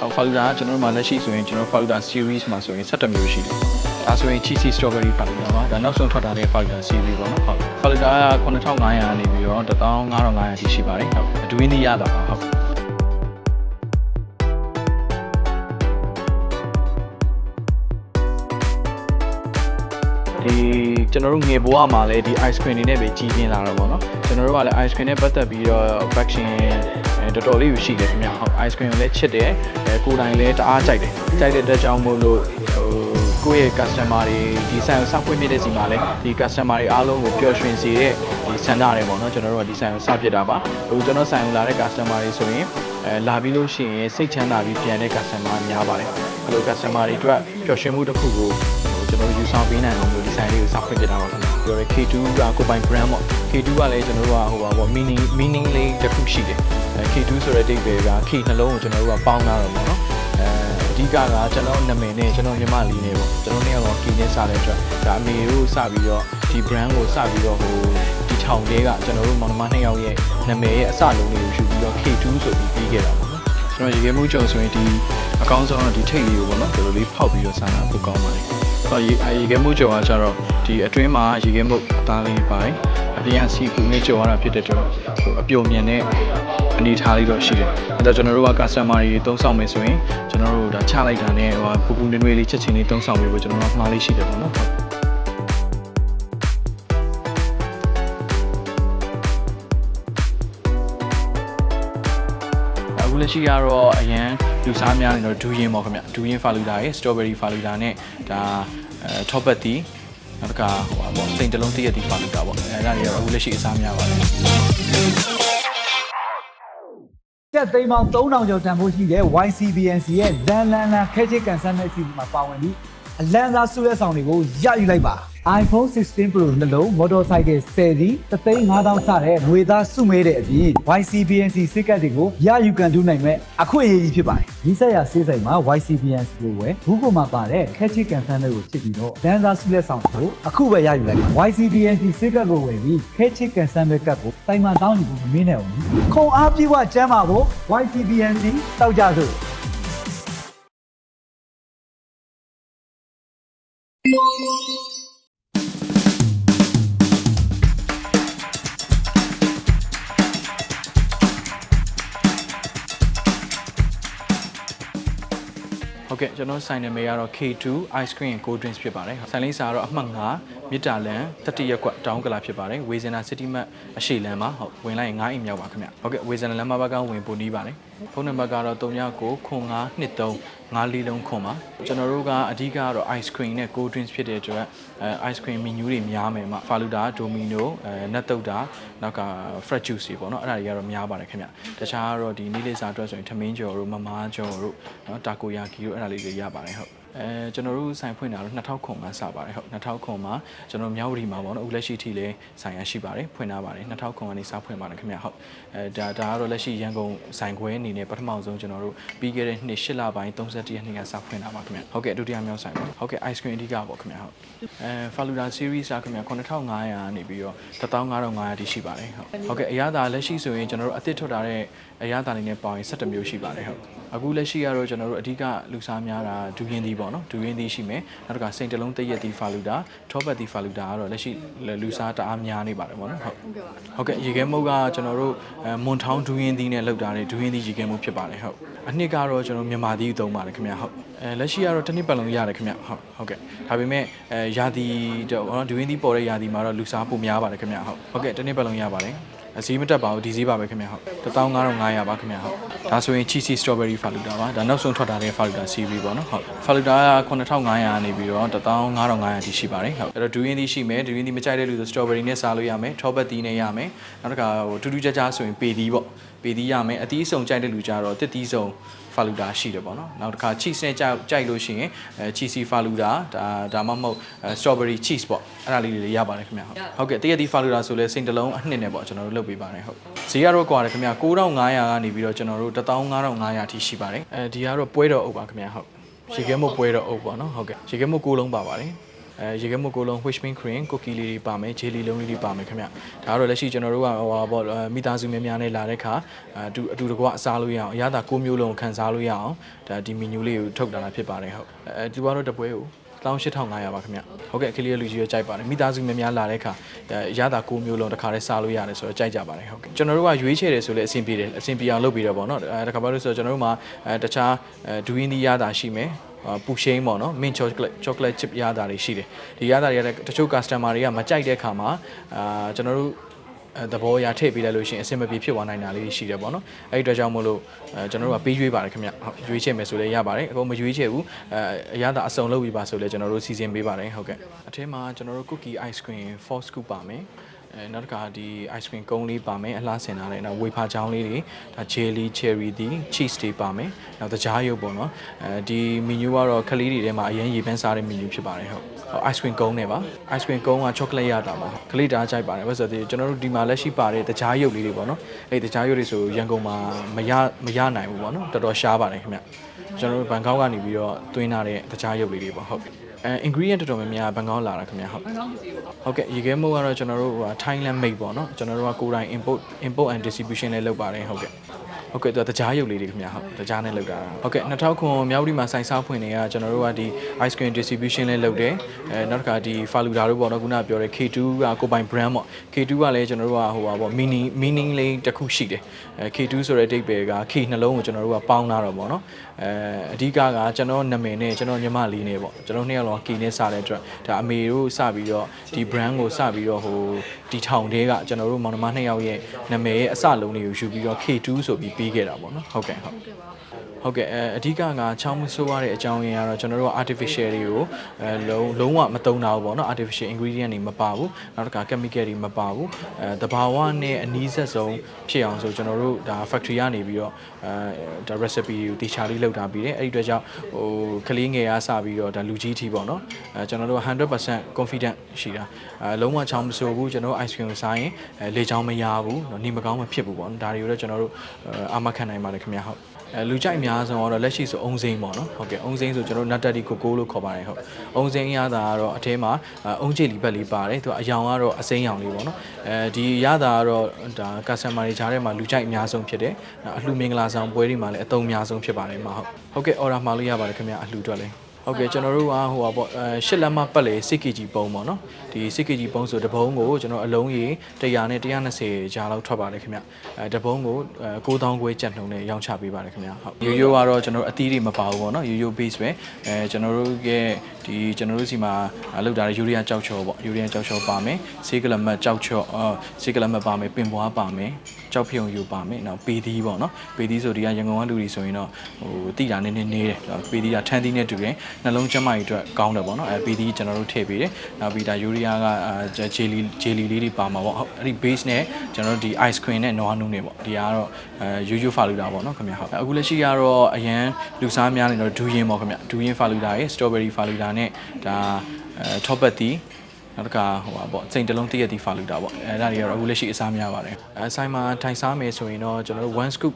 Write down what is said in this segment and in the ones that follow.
ဟုတ် Faluda ကကျွန်တော်တို့မှာလက်ရှိဆိုရင်ကျွန်တော် Faluda series မှာဆိုရင်17မျိုးရှိတယ်ဒါဆိုရင် cheesy strawberry Faluda ပါဒါနောက်ဆုံးထွက်လာတဲ့ Faluda series ပေါ့နော်ဟုတ် Faluda က9500ကနေပြီးတော့15500ထိရှိပါတယ်ဟုတ်အတွင်းသီးရတာပါဟုတ်ဒီကျွန်တော်တို့ငယ်ဘဝမှာလည်းဒီ ice cream တွေနဲ့ပဲကြီးပြင်းလာတော့ဗောနော်ကျွန်တော်တို့ကလည်း ice cream နဲ့ပတ်သက်ပြီးတော့ vaccine အဲ တော်တော်လေးယူရှိတယ်ခင်ဗျဟုတ် ice cream ကိုလည်းချစ်တယ်အဲကိုယ်တိုင်လည်းတအားကြိုက်တယ်ကြိုက်တဲ့အတွက်ကြောင့်မို့လို့ဟိုကိုယ့်ရဲ့ customer တွေဒီဆိုင်ကိုစောင့်ဖွင့်ပြတဲ့စီမှာလည်းဒီ customer တွေအားလုံးကိုပျော်ရွှင်စေတဲ့ဒီစံတာတွေပေါ့နော်ကျွန်တော်တို့ကဒီဆိုင်ကိုစပြစ်တာပါဟိုကျွန်တော်ဆိုင်ကိုလာတဲ့ customer တွေဆိုရင်အဲလာပြီးလို့ရှိရင်စိတ်ချမ်းသာပြီးပြန်တဲ့ customer များပါတယ်အဲ့လို customer တွေအတွက်ပျော်ရွှင်မှုတစ်ခုကိုကျွန်တော်တို့ယူဆောင်ပေးနိုင်အောင်လို့ဒီဇိုင်းလေးကိုစောင့်ဖွင့်ပြတာပါခင်ဗျ။ပြောရဲ K2 ကကိုပိုင် brand ပေါ့။ K2 ကလည်းကျွန်တော်တို့ကဟိုပါပေါ့ meaning meaning လေးတစ်ခုရှိတယ်။ အဲ K2 ဆိုတဲ့ date ပဲက K နှလုံးကိုကျွန်တော်တို့ကပေါင်းထားတော့ပေါ့နော်။အဲအဓိကကကျွန်တော်နာမည်နဲ့ကျွန်တော်ညီမလေးနဲ့ပေါ့။ကျွန်တော်နှစ်ယောက်တော့ K နဲ့စတဲ့အတွက်ဒါအမေတို့စပြီးတော့ဒီ brand ကိုစပြီးတော့ဟိုဒီထောင်လေးကကျွန်တော်တို့မောင်နှမနှစ်ယောက်ရဲ့နာမည်ရဲ့အစလုံးလေးကိုယူပြီးတော့ K2 ဆိုပြီးပြီးခဲ့တာပေါ့နော်။ကျွန်တော်ရေခဲမှုကြုံဆိုရင်ဒီအကောင်းဆုံးတော့ဒီထိတ်လေးကိုပေါ့နော်ဒီလိုလေးဖောက်ပြီးတော့ဆန်းတာပိုကောင်းပါတယ်။ဆိုတော့ရေရေခဲမှုကြုံကကျတော့ဒီအတွင်းမှာရေခဲမှုသားလေးပါတယ်။အပြင်စီကူနဲ့ကြုံရတာဖြစ်တဲ့အတွက်ဟိုအပြုံမြင်တဲ့ အနေထားလေးတော့ရှိတယ်။အဲဒါကျွန်တော်တို့က customer တွေသုံးဆောင်မယ်ဆိုရင်ကျွန်တော်တို့ဒါချလိုက်တာနဲ့ဟိုပူပူနွေ့နွေ့လေးချက်ချင်းလေးသုံးဆောင်ပြီးတော့ကျွန်တော်တို့မှားလေးရှိတယ်ပေါ့နော်။အခုလက်ရှိကတော့အရန်လူစားများနေတော့ဒူးရင်ပေါ့ခင်ဗျဒူးရင်ဖာလူဒါရဲ့ strawberry ဖာလူဒါနဲ့ဒါအဲ top ပတ်တီနောက်တစ်ခါဟိုပါပေါ့စိန်တလုံးတည့်ရတီဖာလူဒါပေါ့အဲဒါတွေကတော့အခုလက်ရှိအစားများပါတယ် ကျက်သိမ်းပေါင်း3000ကျော်တန်ဖိုးရှိတဲ့ YCBNC ရဲ့လန်လန်လန်ခဲချစ်ကန်ဆန်းတဲ့အစီအစဉ်မှာပါဝင်ပြီးအလန်စားဆုလက်ဆောင်တွေကိုရယူလိုက်ပါ iPhone 16 Pro နှလုံး motorcycle 10စီး35000စတဲ့ငွေသားစုမဲတဲ့အပြင် YCBNC စိတ်ကတ်တွေကိုရယူကန်တူးနိုင်မဲ့အခွင့်အရေးကြီးဖြစ်ပါတယ်ဒီဆက်ရဆေးဆိုင်မှာ YCBNC ကိုဝယ်ဘူးကိုမှာပါတဲ့ခဲချစ်ကန်ဆန်းတွေကိုချစ်ပြီးတော့လန်စားဆုလက်ဆောင်ကိုအခုပဲရယူလိုက်ပါ YCBNC စိတ်ကတ်ကိုဝယ်ပြီးခဲချစ်ကန်ဆန်းပဲကတ်ကိုတိုင်မှတောင်းယူဖို့မမင်းနဲ့ဘူးခုံအားပြေးဝကျမ်းပါဖို့ YCBNC တောက်ကြစို့ ကဲ့ကျွန်တော်ဆိုင်နာမည်ကတော့ K2 Ice Cream and Cold Drinks ဖြစ်ပါတယ်ဆိုင်လိပ်စာကတော့အမှတ်9မြစ်တာလန်တတိရက်ကွက်တောင်းကလာဖြစ်ပါတယ်ဝေဇနာ City Mart အရှိလန်ပါဟုတ်ဝင်လိုက်ရင်9အိမ်မြောက်ပါခင်ဗျဟုတ်ကဲ့ဝေဇနာလမ်းမဘက်ကဝင်ပို့နီးပါတယ်ဖုန်းနံပါတ်ကတော့39ခွန်923 5လေးလုံးခွန်ပါကျွန်တော်တို့ကအဓိကကတော့ ice cream နဲ့ cold drinks ဖြစ်တဲ့အတွက်အဲ ice cream menu တွေများမယ်မှာ faluda domino အဲနတ်တုတ်တာနောက်က fresh juice တွေပေါ့နော်အဲ့ဒါတွေကတော့များပါတယ်ခင်ဗျတခြားကတော့ဒီနေ့လေးစာအတွက်ဆိုရင်ထမင်းကျော်တို့မမားကျော်တို့နော်တာကိုယာကီတို့အဲ့ဒါလေးတွေရပါတယ်ဟုတ် အဲကျွန်တော်တို့ဆိုင်ဖွင့်တာတော့2000ခွန်မှာစပါတယ်ဟုတ်2000ခွန်မှာကျွန်တော်မြောက်ဝတီမှာပေါ့နော်အခုလက်ရှိထိလဲဆိုင်ရရှိပါတယ်ဖွင့်ထားပါတယ်2000ခွန်ကနေစဖွင့်ပါတယ်ခင်ဗျဟုတ်အဲဒါဒါကတော့လက်ရှိရန်ကုန်ဆိုင်ခွဲအနေနဲ့ပထမဆုံးကျွန်တော်တို့ပြီးခဲ့တဲ့နှစ်8လပိုင်း31ရက်နေ့ကစဖွင့်တာပါခင်ဗျဟုတ်ကဲ့ဒုတိယမြောက်ဆိုင်ပါဟုတ်ကဲ့ ice cream အဓိကပေါ့ခင်ဗျဟုတ်အဲ Faluda series ကခင်ဗျ9500ကနေပြီးတော့15500တိရှိပါတယ်ဟုတ်ဟုတ်ကဲ့အရသာလက်ရှိဆိုရင်ကျွန်တော်တို့အသစ်ထွက်လာတဲ့အရသာတွေနဲ့ပေါင်းရင်17မျိုးရှိပါတယ်ဟုတ်အခုလက်ရှိကတော့ကျွန်တော်တို့အဓိကလူစားများတာဒူရင်းသီးပေါ့နော်ဒူရင်းသီးရှိမယ်နောက်တစ်ခါစိန်တလုံးတရက်သီး Faluda ထောပတ်သီး Faluda ကတော့လက်ရှိလူစားတအားများနေပါတယ်ပေါ့နော်ဟုတ်ဟုတ်ကဲ့ရေခဲမုတ်ကကျွန်တော်တို့အဲမွန်ထောင်းဒူရင်းသီးနဲ့လောက်တာတဲ့ဒူရင်းသီးရေခဲမုတ်ဖြစ်ပါတယ်ဟုတ်အနှစ်ကတော့ကျွန်တော်မြန်မာသီးသုံးပါတယ်ခင်ဗျဟုတ်အဲလက်ရှိကတော့တစ်နှစ်ပတ်လုံးရတယ်ခင်ဗျဟုတ်ဟုတ်ကဲ့ဒါပေမဲ့အဲယာတီတော့နော်ဒူရင်းသီးပေါ်တဲ့ယာတီမှာတော့လူစားပိုများပါတယ်ခင်ဗျဟုတ်ဟုတ်ကဲ့တစ်နှစ်ပတ်လုံးရပါတယ် အစည်းမတက်ပါဘူးဒီစည်းပါပဲခင်ဗျဟုတ်15500ပါခင်ဗျဟုတ်ဒါဆိုရင် cheesy strawberry faluda ပါဒါနောက်ဆုံးထွက်လာတဲ့ faluda series ပေါ့နော်ဟုတ် faluda က9500ကနေပြီးတော့15500တိရှိပါတယ်ဟုတ်အဲ့တော့ဒူရင်းသီးရှိမယ်ဒူရင်းသီးမကြိုက်တဲ့လူဆို strawberry နဲ့စားလို့ရမယ်ထောပတ်သီးနဲ့ရမယ်နောက်တစ်ခါဟိုထူးထူးခြားခြားဆိုရင်ပေသီးပေါ့ပေသီးရမယ်အသီးစုံကြိုက်တဲ့လူကြတော့တစ်သီးစုံ faluda ရှိတယ်ပေါ့နော်နောက်တစ်ခါ cheese နဲ့ကြိုက်ကြိုက်လို့ရှိရင်အဲ cheesy faluda ဒါဒါမှမဟုတ်အဲ strawberry cheese ပေါ့အဲ့ဒါလေးတွေရပါတယ်ခင်ဗျဟုတ်ဟုတ်ကဲ့တရက်သီး faluda ဆိုလဲစိန်တလုံးအနှစ်နဲ့ပေါ့ကျွန်တော်တို့လုပ်ပေးပါတယ်ဟုတ်ဈေးကတော့ကွာတယ်ခင်ဗျ9500ကနေပြီးတော့ကျွန်တော်တို့15500အထိရှိပါတယ်အဲဒီကတော့ပွဲတော်အုပ်ပါခင်ဗျဟုတ်ရေခဲမို့ပွဲတော်အုပ်ပေါ့နော်ဟုတ်ကဲ့ရေခဲမို့ကိုးလုံးပါပါတယ် အဲရေခဲမုတ်ကိုလုံး which mean cream cookie လေးတွေပါမယ် jelly လုံးလေးတွေပါမယ်ခင်ဗျဒါကတော့လက်ရှိကျွန်တော်တို့ကဟိုပါပေါ့အဲမိသားစုများများနဲ့လာတဲ့ခါအတူအတူတကွအစားလို့ရအောင်အရသာကိုမျိုးလုံးကိုခန်းစားလို့ရအောင်ဒါဒီ menu လေးကိုထုတ်တာလာဖြစ်ပါတယ်ဟုတ်အဲဒီကတော့တပွဲကို18500ပါခင်ဗျဟုတ်ကဲ့အခလေးလူကြီးရကြိုက်ပါတယ်မိသားစုများများလာတဲ့ခါအဲရတာကိုမျိုးလုံးတစ်ခါတည်းစားလို့ရတယ်ဆိုတော့ကြိုက်ကြပါတယ်ဟုတ်ကဲ့ကျွန်တော်တို့ကရွေးချယ်တယ်ဆိုလည်းအဆင်ပြေတယ်အဆင်ပြေအောင်လုပ်ပြီးတော့ဗောနော်အဲတခါပါလို့ဆိုတော့ကျွန်တော်တို့မှာအဲတခြားအဲဒူရင်းဒီရတာရှိမယ်အာ ပူရှိန်ပေါ့နော် mint chocolate chocolate chip ရတာတွေရှိတယ်ဒီရတာတွေကလည်းတချို့ customer တွေကမကြိုက်တဲ့ခါမှာအာကျွန်တော်တို့အဲသဘောအရထည့်ပေးလိုက်လို့ရှိရင်အဆင်မပြေဖြစ်သွားနိုင်တာလေးရှိတယ်ပေါ့နော်အဲ့ဒီအတွက်ကြောင့်မို့လို့အဲကျွန်တော်တို့ကပေးရွေးပါတယ်ခင်ဗျဟုတ်ရွေးချယ်မယ်ဆိုလည်းရပါတယ်အခုမရွေးချယ်ဘူးအဲအရသာအစုံလုပ်ပြီးပါဆိုလည်းကျွန်တော်တို့စီစဉ်ပေးပါတယ်ဟုတ်ကဲ့အထဲမှာကျွန်တော်တို့ cookie ice cream 4 scoop ပါမယ် အဲနောက်တစ်ခါဒီ ice cream ကုန်းလေးပါမယ်အလားဆင်ထားတယ်နောက်ဝေဖာချောင်းလေးတွေဒါ jelly cherry ဒီ cheese တွေပါမယ်နောက်တကြားရုပ်ပေါ့နော်အဲဒီ menu ကတော့ခလေးတွေထဲမှာအရင်ရေပန်းစားတဲ့ menu ဖြစ်ပါတယ်ဟုတ်ဟုတ် ice cream ကုန်းနဲ့ပါ ice cream ကုန်းက chocolate ရတာပါခလေးတားကြိုက်ပါတယ်ဘာလို့ဆိုတော့ကျွန်တော်တို့ဒီမှာလက်ရှိပါတဲ့တကြားရုပ်လေးတွေပေါ့နော်အဲ့ဒီတကြားရုပ်တွေဆိုရန်ကုန်မှာမရမရနိုင်ဘူးပေါ့နော်တော်တော်ရှားပါတယ်ခင်ဗျကျွန်တော်တို့ဘန်ကောက်ကနေပြီးတော့တွင်းထားတဲ့တကြားရုပ်လေးတွေပေါ့ဟုတ် အဲ ingredient တော်တော်များများဘန်ကောက်လာတာခင်ဗျဟုတ်ဟုတ်ကဲ့ရေခဲမုတ်ကတော့ကျွန်တော်တို့ဟို Thailand made ပေါ့နော်ကျွန်တော်တို့ကကိုယ်တိုင် import import and distribution နဲ့လုပ်ပါတယ်ဟုတ်ကဲ့ဟုတ်ကဲ့သူကတကြားရုပ်လေးတွေခင်ဗျဟုတ်တကြားနဲ့လုပ်တာဟုတ်ကဲ့2000ခွန်မြောက်ဒီမှာစိုင်စားဖွင့်နေတာကျွန်တော်တို့ကဒီ ice cream distribution လည်းလုပ်တယ်အဲနောက်တစ်ခါဒီ Faluda တို့ပေါ့နော်ခုနကပြောတဲ့ K2 ကကိုပိုင် brand ပေါ့ K2 ကလည်းကျွန်တော်တို့ကဟိုပါပေါ့ mini meaning လေးတစ်ခုရှိတယ်အဲ K2 ဆိုတဲ့အဓိပ္ပာယ်က K နှလုံးကိုကျွန်တော်တို့ကပေါင်းလာတော့ပေါ့နော် အဲအဓိကကကျွန်တော်နာမည်နဲ့ကျွန်တော်ညီမလေးနဲ့ပေါ့ကျွန်တော်နှစ်ယောက်လုံး K နဲ့စတဲ့အတွက်ဒါအမေတို့စပြီးတော့ဒီ brand ကိုစပြီးတော့ဟိုတီထောင်တဲ့ကကျွန်တော်တို့မောင်နှမနှစ်ယောက်ရဲ့နာမည်ရဲ့အစလုံးလေးကိုယူပြီးတော့ K2 ဆိုပြီးပြီးခဲ့တာပေါ့နော်ဟုတ်ကဲ့ဟုတ် ဟုတ်ကဲ့အဲအဓိကကချောင်းမဆိုးရတဲ့အကြောင်းရင်းကတော့ကျွန်တော်တို့က artificial တွေကိုအဲလုံးလုံးဝမသုံးတာဘူးပေါ့နော် artificial ingredient တွေမပါဘူးနောက်တစ်ခါ chemical တွေမပါဘူးအဲတဘာဝနဲ့အနီးဆက်ဆုံးဖြစ်အောင်ဆိုကျွန်တော်တို့ဒါ factory ကနေပြီးတော့အဲဒါ recipe တွေကိုတေချာလေးလုပ်ထားပြီးတယ်အဲ့ဒီအတွက်ကြောင့်ဟိုကလေးငယ်အားစပြီးတော့ဒါလူကြီးအထိပေါ့နော်အဲကျွန်တော်တို့100% confident ရှိတာအဲလုံးဝချောင်းမဆိုးဘူးကျွန်တော်တို့ ice cream ကိုစားရင်အဲလေချောင်းမရဘူးနော်နေမကောင်းမဖြစ်ဘူးပေါ့နော်ဒါတွေကိုလည်းကျွန်တော်တို့အာမခံနိုင်ပါတယ်ခင်ဗျာဟုတ်အဲ လူကြိုက်အများဆုံးကတော့လက်ရှိဆိုအုံစိမ့်ပေါ့နော်ဟုတ်ကဲ့အုံစိမ့်ဆိုကျွန်တော်နတ်တက်တီကိုကိုလို့ခေါ်ပါတယ်ဟုတ်အုံစိမ့်ရတာကတော့အထဲမှာအုံချေလီဘက်လေးပါတယ်သူကအယောင်ကတော့အစိမ်းရောင်လေးပေါ့နော်အဲဒီရတာကတော့ဒါ customer တွေကြားထဲမှာလူကြိုက်အများဆုံးဖြစ်တယ်အလှမင်္ဂလာဆောင်ပွဲတွေမှာလည်းအသုံးအများဆုံးဖြစ်ပါတယ်မှာဟုတ်ဟုတ်ကဲ့ order မှာလို့ရပါတယ်ခင်ဗျအလှအတွက်လည်း ဟုတ်ကဲ့ကျွန်တော်တို့ကဟိုပါပေါ့အဲရှစ်လက်မပတ်လေ 6kg ပုံပေါ့နော်ဒီ 6kg ပုံဆိုတပုံးကိုကျွန်တော်အလုံးကြီး100နဲ့120ကြားလောက်ထွက်ပါတယ်ခင်ဗျအဲတပုံးကို9000ခွဲကျပ်နှုန်းနဲ့ရောင်းချပေးပါတယ်ခင်ဗျဟုတ်ရိုးရိုးကတော့ကျွန်တော်အသီးတွေမပါဘူးပေါ့နော်ရိုးရိုး base ပဲအဲကျွန်တော်တို့ရဲ့ဒီကျွန်တော်တို့စီမှာလောက်တာယူရီးယားကြောက်ချောပေါ့ယူရီးယားကြောက်ချောပါမယ်ဆေးကလမတ်ကြောက်ချောအာဆေးကလမတ်ပါမယ်ပင်ပွားပါမယ်ကြောက်ဖြုံယူပါမယ်နောက်ပေသီးပေါ့နော်ပေသီးဆိုဒီကရန်ကုန်ကလူတွေဆိုရင်တော့ဟိုတိတာနည်းနည်းနေတယ်ပေသီးကထန်းသီးနဲ့တူတယ်နှလုံးကျန်းမာရေးအတွက်ကောင်းတယ်ပေါ့နော်အဲပေသီးကျွန်တော်တို့ထည့်ပေးတယ်နောက်ပြီးဒါယူရီးယားကဂျယ်လီဂျယ်လီလေးတွေပါမှာပေါ့ဟုတ်အဲ့ဒီ base နဲ့ကျွန်တော်တို့ဒီ ice cream နဲ့နွားနုနေပေါ့ဒီကတော့အဲယူယူဖာလူတာပေါ့နော်ခင်ဗျဟုတ်အခုလက်ရှိကတော့အရန်လူစားများနေတော့ဒူရင်ပေါ့ခင်ဗျဒူရင်ဖာလူတာရဲ့ strawberry ဖာလူတာနဲ့ဒါအဲ top ပတ်တီနောက်တစ်ခါဟိုပါပေါ့စိန်တလုံးတည့်ရတီဖာလူတာပေါ့အဲဒါတွေကတော့အခုလက်ရှိအစားများပါတယ်အဲဆိုင်မှာထိုင်စားမယ်ဆိုရင်တော့ကျွန်တော်တို့1 scoop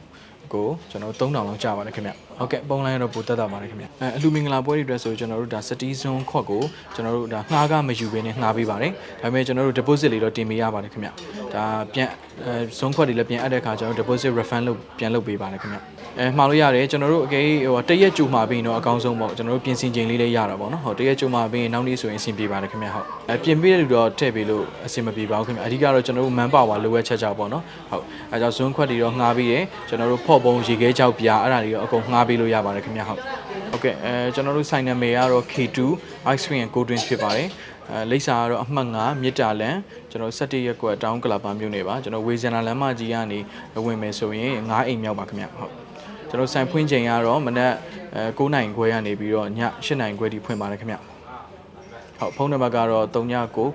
ကိုကျွန်တော်တို့3000လောက်ကြာပါတယ်ခင်ဗျဟုတ်ကဲ့ပုံလိုင်းတော့ပိုတက်တာပါတယ်ခင်ဗျအဲအလူမင်္ဂလာပွဲတွေအတွက်ဆိုကျွန်တော်တို့ဒါစတီးစွန်းခွက်ကိုကျွန်တော်တို့ဒါငှားကမယူဘဲနဲ့ငှားပေးပါတယ်ဒါပေမဲ့ကျွန်တော်တို့ deposit လေးတော့တင်ပေးရပါတယ်ခင်ဗျဒါပြန်အဲဇွန်းခွက်တွေလည်းပြန်အပ်တဲ့အခါကျွန်တော်တို့ deposit refund လုပ်ပြန်လုပ်ပေးပါတယ်ခင်ဗျ အဲမှားလို့ရတယ်ကျွန်တော်တို့အကေဟိုတရက်ကြိုမှာပြီးရင်တော့အကောင်းဆုံးပေါ့ကျွန်တော်တို့ပြင်ဆင်ချိန်လေးလေးရတာပေါ့နော်ဟုတ်တရက်ကြိုမှာပြီးရင်နောက်နေ့ဆိုရင်အဆင်ပြေပါတယ်ခင်ဗျဟုတ်အဲပြင်ပေးတဲ့လူတော့ထည့်ပေးလို့အဆင်မပြေပါဘူးခင်ဗျအဓိကတော့ကျွန်တော်တို့ man power လိုအပ်ချက်ကြောင့်ပေါ့နော်ဟုတ်အဲကြောင့်ဇွန်းခွက်တွေတော့ငှားပြီးတယ်ကျွန်တော်တို့ဖော့ပုံရေခဲကြောက်ပြာအဲ့ဒါတွေတော့အကုန်ငှားပေးလို့ရပါတယ်ခင်ဗျဟုတ်ဟုတ်ကဲ့အဲကျွန်တော်တို့ဆိုင်နာမည်ကတော့ K2 ice cream and cold drinks ဖြစ်ပါတယ်အဲလိပ်စာကတော့အမှတ်9မြစ်တာလန်ကျွန်တော်17ရက်ကွက်တောင်းကလာပါမြို့နေပါကျွန်တော်ဝေဇနာလမ်းမကြီးကနေဝင်မယ်ဆိုရင်9အိမ်မြောက်ပါခင်ဗျဟုတ် ကျွန်တော်ဆိုင်ဖွင့်ချိန်ကတော့မနက်အဲ9နိုင်ခွဲကနေပြီးတော့ည8နိုင်ခွဲထိဖွင့်ပါတယ်ခင်ဗျဟုတ်ဖုန်းနံပါတ်ကတော့39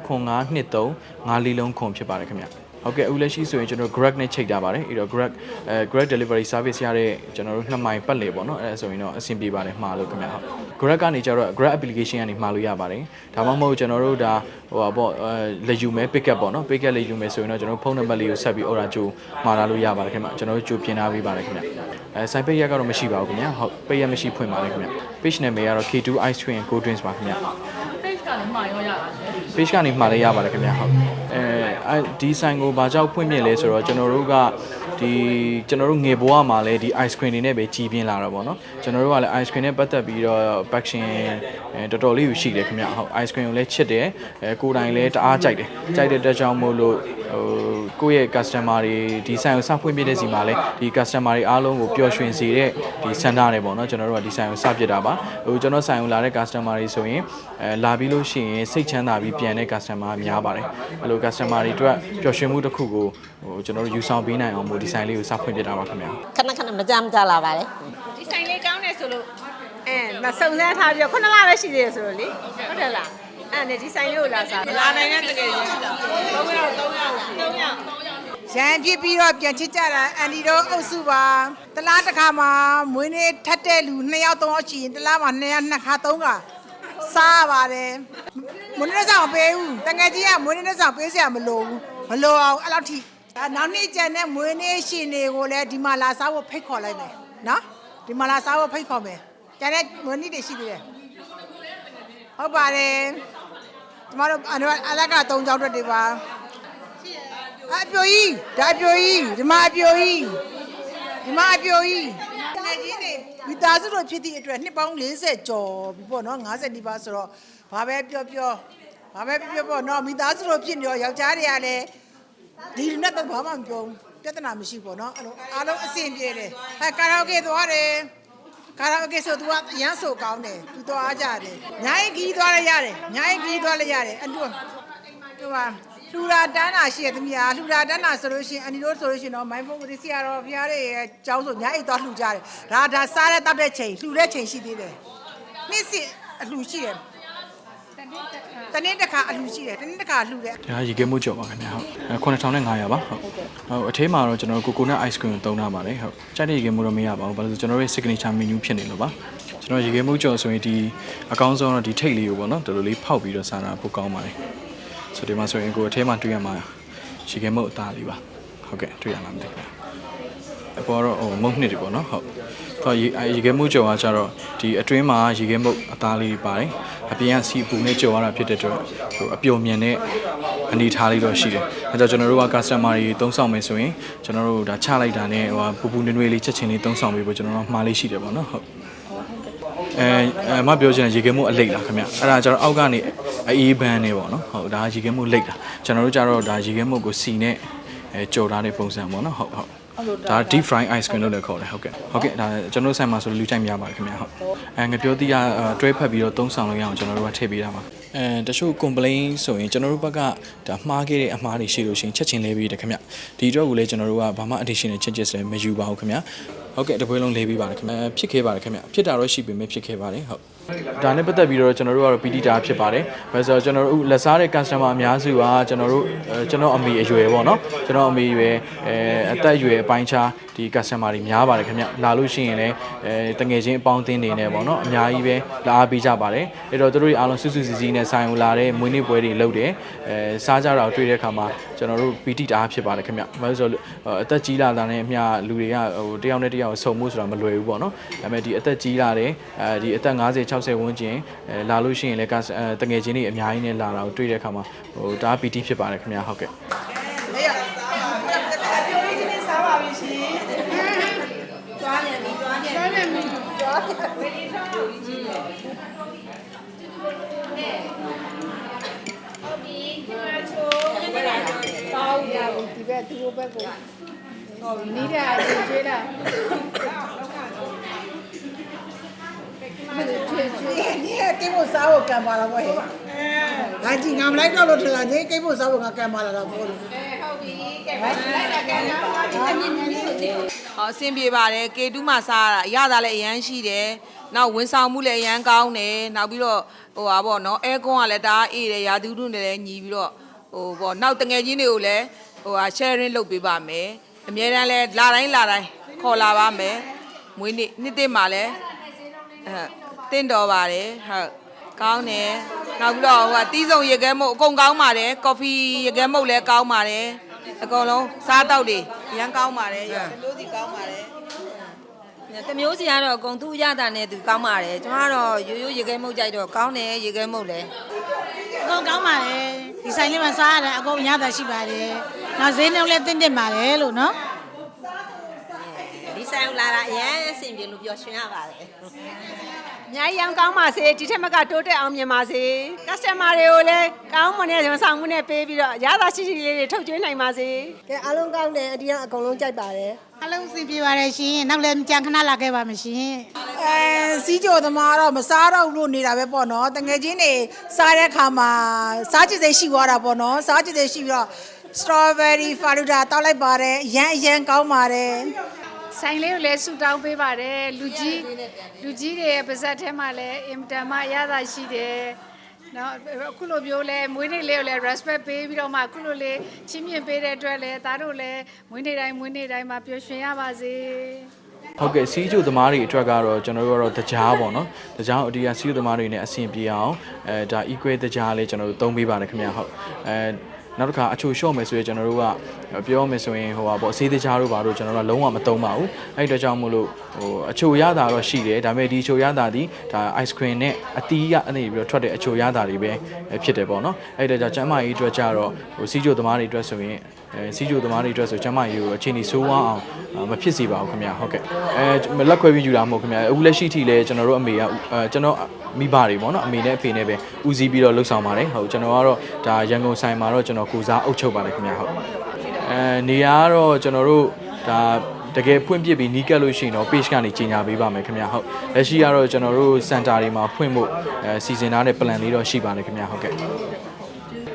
9523 54လုံးခွန်ဖြစ်ပါတယ်ခင်ဗျ ဟုတ်ကဲ့အခုလက်ရှိဆိုရင်ကျွန်တော် Grab နဲ့ချိန်တာပါတယ်အဲ့တော့ Grab အဲ Grab delivery service ရတဲ့ကျွန်တော်တို့နှစ်မိုင်ပတ်လေပေါ့နော်အဲဒါဆိုရင်တော့အဆင်ပြေပါတယ်မှားလို့ခင်ဗျဟုတ် Grab ကနေကျတော့ Grab application ကနေမှားလို့ရပါတယ်ဒါမှမဟုတ်ကျွန်တော်တို့ဒါဟိုပါပေါ့အဲလက်ယူမယ် pick up ပေါ့နော် pick up လက်ယူမယ်ဆိုရင်တော့ကျွန်တော်ဖုန်းနံပါတ်လေးကိုဆက်ပြီး order ကြိုမှားလာလို့ရပါတယ်ခင်ဗျကျွန်တော်တို့ကြိုပြင်ထားပေးပါတယ်ခင်ဗျအဲ site page ရက်ကတော့မရှိပါဘူးခင်ဗျဟုတ် page ရက်မရှိဖွင့်ပါတယ်ခင်ဗျ page နာမည်ကတော့ K2 Ice Cream and Cold Drinks ပါခင်ဗျ page ကနေမှာရောရတာရှင် page ကနေမှာလည်းရပါတယ်ခင်ဗျာဟုတ်အဲအဲဒီဆိုင်ကိုဘာကြောင့်ဖွင့်ပြလဲဆိုတော့ကျွန်တော်တို့ကဒီကျွန်တော်တို့ငယ်ဘဝမှာလည်းဒီ ice cream တွေနဲ့ပဲကြီးပြင်းလာတာပေါ့နော်ကျွန်တော်တို့ကလည်း ice cream နဲ့ပတ်သက်ပြီးတော့ passion အဲတော်တော်လေးကိုရှိတယ်ခင်ဗျာဟုတ် ice cream ကိုလည်းချစ်တယ်အဲကိုယ်တိုင်လည်းတအားကြိုက်တယ်ကြိုက်တဲ့တက်ကြောင့်မို့လို့ဟိုကိုယ့်ရဲ့ customer တွေဒီဆိုင်ကိုစဖွင့်ပြတဲ့စီမှာလည်းဒီ customer တွေအားလုံးကိုပျော်ရွှင်စေတဲ့ဒီ center တွေပေါ့နော်ကျွန်တော်တို့ကဒီဆိုင်ကိုစပြစ်တာပါဟိုကျွန်တော်ဆိုင်ကိုလာတဲ့ customer တွေဆိုရင်အဲလာပြီးလို့ရှိရင်စိတ်ချမ်းသာပြီးပြန်တဲ့ customer များပါတယ်အဲ့လို customer တွေအတွက်ပျော်ရွှင်မှုတစ်ခုကိုဟိုကျွန်တော်တို့ယူဆောင်ပေးနိုင်အောင်မို့ဒီဆိုင်လေးကိုစဖွင့်ပြတာပါခင်ဗျာခဏခဏမကြမ်းကြလာပါလေဒီဆိုင်လေးကောင်းတယ်ဆိုလို့အဲမစုံစမ်းထားပြီးတော့ခုနလပဲရှိသေးတယ်ဆိုလို့လေဟုတ်တယ်လား အဲ့နဲ့ဒီဆိုင်လေးကိုလာစားလာနိုင်တဲ့တကယ်ရရှိတာ3ယောက်3ယောက်3ယောက်ရန်ဖြစ်ပြီးတော့ပြန်ချစ်ကြတာအန်ဒီတို့အုပ်စုပါတလားတစ်ခါမှာမွေးနေ့ထက်တဲ့လူ2ယောက်3ယောက်ရှိရင်တလားမှာ2ယောက်2ခါ3ခါစားရပါတယ်မွေးနေ့ဆောင်ပေးဦးတကယ်ကြီးကမွေးနေ့ဆောင်ပေးစရာမလိုဘူးမလိုအောင်အဲ့လောက်ထိဒါနောက်နေ့ကျန်တဲ့မွေးနေ့ရှင်တွေကိုလည်းဒီမှာလာစားဖို့ဖိတ်ခေါ်လိုက်မယ်နော်ဒီမှာလာစားဖို့ဖိတ်ခေါ်မယ်ကျန်တဲ့မွေးနေ့တွေရှိသေးတယ်ဟုတ်ပါတယ် ကျမတို့အလက3ကြောင်းတက်တွေပါအပြိုကြီးဒါအပြိုကြီးဒီမှာအပြိုကြီးဒီမှာအပြိုကြီးငယ်ကြီးနေမိသားစုတို့ဖြစ်သည့်အတွက်နှစ်ပေါင်း40ကျော်ပြီပေါ့နော်50နီးပါးဆိုတော့ဘာပဲပြောပြောဘာပဲပြောပြောပေါ့နော်မိသားစုတို့ဖြစ်နေတော့ယောက်ျားတွေကလည်းဒီလူနဲ့တော့ဘာမှမပြောဘူးပြဿနာမရှိပေါ့နော်အဲ့လိုအားလုံးအဆင်ပြေတယ်အဲကာရာအိုကေသွားတယ် ကာရာအိုကေဆို तू ကအရန်ဆိုကောင်းတယ် तू သွားကြတယ်ညာရင်ခီးသွားလည်းရတယ်ညာရင်ခီးသွားလည်းရတယ်အတူတူပါလှူတာတန်းတာရှိရသမီးအားလှူတာတန်းတာဆိုလို့ရှိရင်အန်ဒီတို့ဆိုလို့ရှိရင်တော့မိုင်းဖုန်းကလေးဆရာတော်ဘုရားတွေရဲ့ကျောင်းဆိုညာအိတ်သွားလှူကြတယ်ဒါဒါစားတဲ့တောက်တဲ့ချိန်လှူတဲ့ချိန်ရှိသေးတယ်နေ့စစ်အလှူရှိတယ် တနေ့တစ်ခါအလှူရှိတယ်တနေ့တစ်ခါလှူတယ်ဒါရေခဲမှုကြော်ပါခင်ဗျာဟုတ်အဲ9500ပါဟုတ်ဟုတ်အထဲမှာတော့ကျွန်တော်ကိုကိုနက် ice cream ကိုသုံးထားပါတယ်ဟုတ်ကြိုက်တဲ့ရေခဲမှုတော့မရပါဘူးဘာလို့လဲဆိုကျွန်တော်ရဲ့ signature menu ဖြစ်နေလို့ပါကျွန်တော်ရေခဲမှုကြော်ဆိုရင်ဒီအကောင်းဆုံးတော့ဒီထိတ်လေးကိုပေါ့နော်ဒီလိုလေးဖောက်ပြီးတော့စားတာပိုကောင်းပါတယ်ဆိုဒီမှာဆိုရင်ကိုအထဲမှာတွေ့ရမှာရေခဲမှုအသားလေးပါဟုတ်ကဲ့တွေ့ရမှာမသိဘူးအပေါ်တော့ဟိုမုတ်နှစ်တွေပေါ့နော်ဟုတ်တော့ ရေရေခဲမှုကြော်ကကြတော့ဒီအတွင်းမှာရေခဲမှုအသားလေးတွေပါတယ်အပြင်ကစီပူနဲ့ကြော်ရတာဖြစ်တဲ့အတွက်ဟိုအပျော်မြင်တဲ့အနေထားလေးတော့ရှိတယ်အဲကြောင့်ကျွန်တော်တို့က customer တွေသုံးဆောင်မယ်ဆိုရင်ကျွန်တော်တို့ဒါချလိုက်တာနဲ့ဟိုပူပူနွေ့နွေ့လေးချက်ချင်းလေးသုံးဆောင်ပေးဖို့ကျွန်တော်တို့မှားလေးရှိတယ်ပေါ့နော်ဟုတ်အဲအဲမပြောချင်ရေခဲမှုအလိတ်လားခင်ဗျအဲ့ဒါကျတော့အောက်ကနေအေးဘန်းနေပေါ့နော်ဟုတ်ဒါရေခဲမှုလိတ်တာကျွန်တော်တို့ကျတော့ဒါရေခဲမှုကိုစီနဲ့အဲကြော်ထားတဲ့ပုံစံပေါ့နော်ဟုတ်ဟုတ် ဒါ deep fry ice cream လို့လည်းခေါ်တယ်ဟုတ်ကဲ့ဟုတ်ကဲ့ဒါကျွန်တော်တို့ဆိုင်မှာဆိုလူကြိုက်များပါတယ်ခင်ဗျာဟုတ်အဲငပြောသီးကတွဲဖက်ပြီးတော့သုံးဆောင်လို့ရအောင်ကျွန်တော်တို့ကထည့်ပေးတာပါအဲတချို့ complain ဆိုရင်ကျွန်တော်တို့ဘက်ကဒါမှားခဲ့တဲ့အမှားတွေရှိလို့ရှိရင်ချက်ချင်းလဲပေးတယ်ခင်ဗျဒီအတွက်ကိုလည်းကျွန်တော်တို့ကဘာမှ additional changes လည်းမယူပါဘူးခင်ဗျ ဟုတ်ကဲ့တပွဲလုံးလဲပေးပါတယ်ခင်ဗျဖြစ်ခဲ့ပါတယ်ခင်ဗျဖြစ်တာတော့ရှိပေမဲ့ဖြစ်ခဲ့ပါတယ်ဟုတ်ဒါနဲ့ပတ်သက်ပြီးတော့ကျွန်တော်တို့ကတော့ PD တာဖြစ်ပါတယ်။ဘာလို့ဆိုတော့ကျွန်တော်တို့လက်စားတဲ့ customer အများစုကကျွန်တော်တို့အဲကျွန်တော်အမေအရွယ်ပေါ့နော်။ကျွန်တော်အမေအရွယ်အဲအသက်အရွယ်အပိုင်းခြားဒီ customer တွေများပါတယ်ခင်ဗျ။လာလို့ရှိရင်လည်းအဲတငယ်ချင်းအပေါင်းအသင်းတွေနဲ့ပေါ့နော်။အများကြီးပဲလာအားပေးကြပါတယ်။အဲ့တော့တို့တွေအားလုံးစုစုစည်းစည်းနဲ့ဆိုင်ကိုလာတဲ့မွေးနေ့ပွဲတွေလုပ်တယ်။အဲစားကြတာကိုတွေ့တဲ့အခါမှာကျွန်တော်တို့ PD တာဖြစ်ပါတယ်ခင်ဗျ။ဘာလို့ဆိုတော့အသက်ကြီးလာတာနဲ့အမျှလူတွေကဟိုတယောက်နဲ့တယောက်ဆုံမှုဆိုတာမလွယ်ဘူးပေါ့နော်။ဒါပေမဲ့ဒီအသက်ကြီးလာတဲ့အဲဒီအသက်50 60ဝန်းကျင်အဲလာလို့ရှိရင်လည်း cus- အဲတငယ်ချင်းတွေအများကြီးနဲ့လာတာကိုတွေ့တဲ့အခါမှာဟိုဒါ PT ဖြစ်ပါတယ်ခင်ဗျာဟုတ်ကဲ့ဒီဘက်သူတို့ဘက်ကို ဟောနီးတဲ့အတူကျွေးလာမင်းချွေချွေဒီကကိဖို့စားဖို့ကံပါလာပေါ့ဟဲ့ဒါကြည့်ငါမလိုက်တော့လို့ထင်တာဒီကိဖို့စားဖို့ကကံပါလာတော့ပေါ့လို့ဟောအဆင်ပြေပါတယ်ကေတူးမှာစားရတာအရသာလည်းအရန်ရှိတယ်နောက်ဝန်ဆောင်မှုလည်းအရန်ကောင်းတယ်နောက်ပြီးတော့ဟိုဟာပေါ့နော်အဲကွန်ကလည်းတအားအေးတယ်ရာသီဥတုနဲ့လည်းညီပြီးတော့ဟိုပေါ့နောက်တငယ်ချင်းတွေကိုလည်းဟိုဟာ sharing လုပ်ပေးပါမယ် အများတန်းလဲလာတိုင်းလာတိုင်းခေါ်လာပါမယ်မွေးနေ့နှစ်သိမ့်မှာလည်းအဲတင့်တော်ပါတယ်ဟုတ်ကောင်းတယ်နောက်ပြီးတော့ဟိုဟာတီးစုံရေခဲမုတ်အကုန်ကောင်းပါတယ်ကော်ဖီရေခဲမုတ်လည်းကောင်းပါတယ်အကုန်လုံးစားတောက်တွေအရန်ကောင်းပါတယ်ရလို့စီကောင်းပါတယ် တမျိုးစီကတော့အကုန်သူ့ရတာနဲ့သူကောင်းပါတယ်ကျမကတော့ရိုးရိုးရေခဲမှုတ်ကြိုက်တော့ကောင်းတယ်ရေခဲမှုတ်လဲအကုန်ကောင်းပါတယ်ဒီဆိုင်လေးမှာစားရတယ်အကုန်ရတာရှိပါတယ်နောက်ဈေးနှုန်းလည်းတင်းတင်းပါတယ်လို့နော်ဒီဆိုင်ကိုလာတာအရင်အဆင်ပြေလို့ပြောရှင်ရပါတယ်အ များကြီးရောင်းကောင်းပါစေဒီထက်မကတိုးတက်အောင်မြင်ပါစေ customer တွေကိုလည်းကောင်းမွန်တဲ့ဝန်ဆောင်မှုနဲ့ပေးပြီးတော့ရသာရှိရှိလေးတွေထုတ်ကျွေးနိုင်ပါစေကဲအားလုံးကောင်းတယ်အဒီကအကုန်လုံးကြိုက်ပါတယ်အလုံးစင်ပြေပါတယ်ရှင်နောက်လည်းကြံခဏလာခဲ့ပါမရှင်အဲစီးကြိုသမားတော့မစားတော့ဘူးလို့နေတာပဲပေါ့နော်တငယ်ချင်းတွေစားတဲ့ခါမှာစားကြည့်စိတ်ရှိသွားတာပေါ့နော်စားကြည့်စိတ်ရှိပြီးတော့ strawberry faluda တောက်လိုက်ပါတယ်အရန်အရန်ကောင်းပါတယ် ဆိုင်လေးကိုလည်းဆူတောင်းပေးပါတယ်လူကြီးလူကြီးတွေရဲ့ပါဇက်ထဲမှာလည်းအင်တန်မှရတာရှိတယ်နော်အခုလိုမျိုးလဲမွေးနေ့လေးကိုလည်း respect ပေးပြီးတော့မှအခုလိုလေးချင်းမြင့်ပေးတဲ့အတွက်လည်းသားတို့လည်းမွေးနေ့တိုင်းမွေးနေ့တိုင်းမှာပျော်ရွှင်ရပါစေဟုတ်ကဲ့စီးကျူသမားတွေအတွက်ကတော့ကျွန်တော်တို့ကတော့တကြားပေါ့နော်တကြားအတီးကစီးကျူသမားတွေနဲ့အဆင်ပြေအောင်အဲဒါ equal တကြားလေးကျွန်တော်တို့သုံးပေးပါတယ်ခင်ဗျာဟုတ်အဲ နောက်တစ်ခါအချိုလျှော့မယ်ဆိုရင်ကျွန်တော်တို့ကပြောမယ်ဆိုရင်ဟိုပါပေါ့ဆေးတကြားတို့ဘာတို့ကျွန်တော်တို့ကလုံးဝမသုံးပါဘူးအဲ့ဒီတော့ကြောင့်မို့လို့ဟိုအချိုရတာတော့ရှိတယ်ဒါပေမဲ့ဒီအချိုရတာဒီဒါ ice cream နဲ့အတီးကနေပြီးတော့ထွက်တဲ့အချိုရတာတွေပဲဖြစ်တယ်ပေါ့နော်အဲ့ဒီတော့ကြောင့်ကျမ်းမာရေးအတွက်ကြတော့ဟိုစီးကျူသမားတွေအတွက်ဆိုရင်အဲစီးကျူသမားတွေအတွက်ဆိုကျမ်းမာရေးကိုအချိန်ကြီးဆိုးဝါးအောင်မဖြစ်စေပါဘူးခင်ဗျာဟုတ်ကဲ့အဲလက်ခွဲပြီးယူတာမဟုတ်ခင်ဗျာအခုလက်ရှိထိလဲကျွန်တော်တို့အမေကအဲကျွန်တော် မိဘတွေပေါ့နော်အမေနဲ့အဖေနဲ့ပဲဦးစီးပြီးတော့လှုပ်ဆောင်ပါတယ်ဟုတ်ကျွန်တော်ကတော့ဒါရန်ကုန်ဆိုင်မှာတော့ကျွန်တော်ကိုစားအုပ်ချုပ်ပါတယ်ခင်ဗျာဟုတ်အဲနေရာကတော့ကျွန်တော်တို့ဒါတကယ်ဖွင့်ပြစ်ပြီးနီးကပ်လို့ရှိရင်တော့ page ကနေကြီးညာပေးပါမယ်ခင်ဗျာဟုတ်လက်ရှိကတော့ကျွန်တော်တို့ center တွေမှာဖွင့်ဖို့အဲစီစဉ်ထားတဲ့ plan လေးတော့ရှိပါတယ်ခင်ဗျာဟုတ်ကဲ့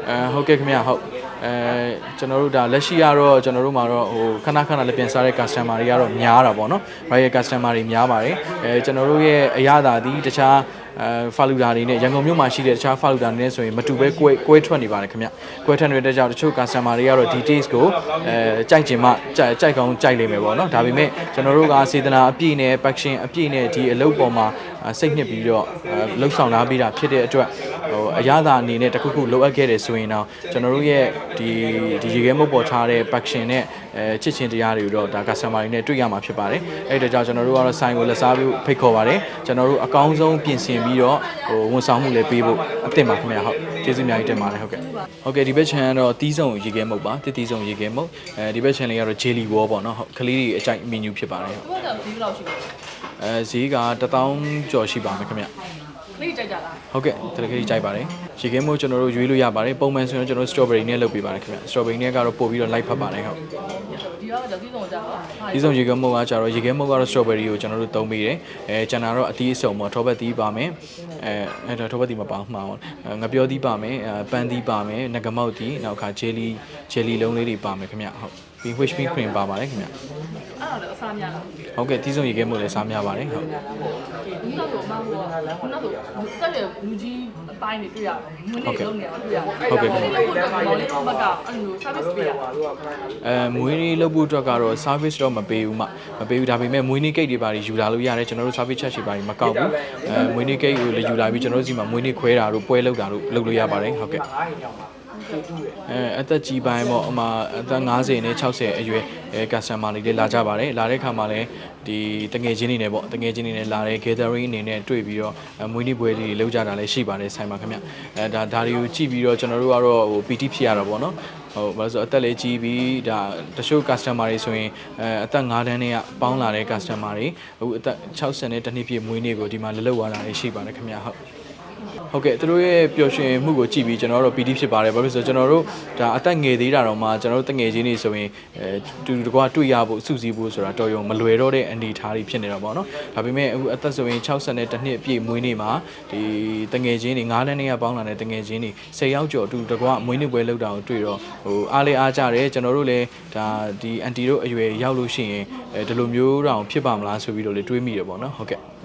အဲဟုတ်ကဲ့ခင်ဗျာဟုတ်အဲကျွန်တော်တို့ဒါလက်ရှိကတော့ကျွန်တော်တို့မှာတော့ဟိုခဏခဏလည်းပြန်စားတဲ့ customer တွေကတော့များတာပေါ့နော် royal customer တွေများပါတယ်အဲကျွန်တော်တို့ရဲ့အရသာဒီတခြား အဲဖာလူဒါတွေနဲ့ရန်ကုန်မြို့မှာရှိတဲ့တခြားဖာလူဒါတွေနဲ့ဆိုရင်မတူပဲကွဲကွဲထွက်နေပါတယ်ခင်ဗျကွဲထွက်နေတဲ့ကြောင့်တချို့ customer တွေကတော့ဒီ taste ကိုအဲကြိုက်ချင်မှကြိုက်ကြိုက်ကောင်းကြိုက်လိမ့်မယ်ပေါ့နော်ဒါပေမဲ့ကျွန်တော်တို့ကစေတနာအပြည့်နဲ့ passion အပြည့်နဲ့ဒီအလုပ်ပေါ်မှာစိတ်နှစ်ပြီးတော့လှုပ်ဆောင်လာပေးတာဖြစ်တဲ့အတွက်ဟိုအရသာအနေနဲ့တခုခုလိုအပ်ခဲ့တယ်ဆိုရင်တော့ကျွန်တော်တို့ရဲ့ဒီဒီရေခဲမုတ်ပေါ်ထားတဲ့ passion နဲ့အဲချစ်ချင်းတရားတွေကိုတော့ဒါ customer တွေနဲ့တွေ့ရမှာဖြစ်ပါတယ်အဲ့ဒါကြောင့်ကျွန်တော်တို့ကတော့ဆိုင်ကိုလက်စားပြီးဖိတ်ခေါ်ပါတယ်ကျွန်တော်တို့အကောင်းဆုံးပြင်ဆင်ပြီးတော့ဟိုဝန်ဆောင်မှုလည်းပေးဖို့အသင့်ပါခင်ဗျာဟုတ်ကျေးဇူးအများကြီးတင်ပါတယ်ဟုတ်ကဲ့ဟုတ်ကဲ့ဒီဘက် channel ကတော့တီးစုံရေခဲမုတ်ပါတစ်တီးစုံရေခဲမုတ်အဲဒီဘက် channel လေးကတော့ jelly wall ပေါ့နော်ဟုတ်ကလေးတွေအကြိုက် menu ဖြစ်ပါတယ်ဟုတ်ဟုတ်ကဲ့ဈေးလောက်ရှိပါအဲဈေးက1000ကျော်ရှိပါမယ်ခင်ဗျ ဟုတ်ကဲ့တကယ်ကြီးကြိုက်ပါတယ်ရေခဲမို့ကျွန်တော်တို့ရွေးလို့ရပါတယ်ပုံမှန်ဆိုရင်ကျွန်တော်တို့ strawberry နဲ့လုပ်ပေးပါတယ်ခင်ဗျ strawberry နဲ့ကတော့ပို့ပြီးတော့ light ဖတ်ပါတယ်ဟုတ်ဒီကတော့ဒီဆုံးကြပါဒီဆုံးရေခဲမို့ကကျတော့ရေခဲမို့ကတော့ strawberry ကိုကျွန်တော်တို့သုံးပေးတယ်အဲကျန်တာတော့အသီးအစုံပေါ့ထောပတ်သီးပါမယ်အဲအဲတော့ထောပတ်သီးမပါအောင်မှားအောင်ငပြောသီးပါမယ်အဲပန်းသီးပါမယ်ငကမောက်သီးနောက်ခါ jelly jelly လုံးလေးတွေပါမယ်ခင်ဗျဟုတ်ပြီး which cream cream ပါပါတယ်ခင်ဗျအဲ့ဒါလည်းအစားများလားဟုတ်ကဲ့တီးဆုံးရေခဲမို့လည်းစားများပါတယ်ဟုတ်ဒီ တော့တော့မဟုတ်ဘူးခုနကတက်ရလူကြီးအပိုင်းတွေတွေ့ရတယ်မွေးနေ့လုံးနေအောင်တွေ့ရတယ်ဟုတ်ကဲ့ခင်ဗျဒီလိုတော့လေးဘက်ကအဲ့လို service ပေးရတာအဲမွေးနေ့လုပ်ဖို့အတွက်ကတော့ service တော့မပေးဘူးမမပေးဘူးဒါပေမဲ့မွေးနေ့ gate တွေပါယူလာလို့ရတယ်ကျွန်တော်တို့ service charge တွေပါမကောက်ဘူးအဲမွေးနေ့ gate ကိုလေယူလာပြီးကျွန်တော်တို့စီမှာမွေးနေ့ခွဲတာတို့ပွဲလုပ်တာတို့လုပ်လို့ရပါတယ်ဟုတ်ကဲ့ အဲအသက်ကြီးပိုင်းပေါ့အမအသက်50နဲ့60အရွယ်အဲ customer တွေလည်းလာကြပါတယ်လာတဲ့ခါမှာလည်းဒီတငယ်ချင်းတွေနဲ့ပေါ့တငယ်ချင်းတွေနဲ့လာတဲ့ gathering အနေနဲ့တွေ့ပြီးတော့မွေးနေ့ပွဲတွေလုပ်ကြတာလည်းရှိပါတယ်ဆိုင်မှာခင်ဗျအဲဒါဒါတွေကိုကြည့်ပြီးတော့ကျွန်တော်တို့ကတော့ဟို PT ဖြစ်ရတာပေါ့နော်ဟုတ်ဘာလို့ဆိုအသက်လေးကြီးပြီးဒါတချို့ customer တွေဆိုရင်အဲအသက်9တန်းနဲ့ပေါင်းလာတဲ့ customer တွေအခုအသက်60နဲ့တစ်နှစ်ပြည့်မွေးနေ့ကိုဒီမှာလှုပ်သွားတာတွေရှိပါတယ်ခင်ဗျာဟုတ် ဟုတ်ကဲ့သူတို့ရဲ့ပျော်ရွှင်မှုကိုကြည့်ပြီးကျွန်တော်တို့ PD ဖြစ်ပါတယ်ဘာလို့လဲဆိုတော့ကျွန်တော်တို့ဒါအသက်ငယ်သေးတာတော့မှကျွန်တော်တို့တငယ်ချင်းတွေဆိုရင်အဲတူတကွာတွေ့ရဖို့စုစည်းဖို့ဆိုတာတော်ရုံမလွယ်တော့တဲ့အနေအထားတွေဖြစ်နေတော့ဗောနော်ဒါပေမဲ့အခုအသက်ဆိုရင်60နဲ့တစ်နှစ်ပြည့်မွေးနေ့မှာဒီတငယ်ချင်းတွေ9တန်းနဲ့ပေါင်းလာတဲ့တငယ်ချင်းတွေ10ယောက်ကျော်တူတကွာမွေးနေ့ပွဲလုပ်တာကိုတွေ့တော့ဟိုအားလေးအားကြတယ်ကျွန်တော်တို့လည်းဒါဒီအန်တီတို့အရွယ်ရောက်လို့ရှိရင်အဲဒီလိုမျိုးတောင်ဖြစ်ပါမလားဆိုပြီးတော့လေတွေးမိတယ်ဗောနော်ဟုတ်ကဲ့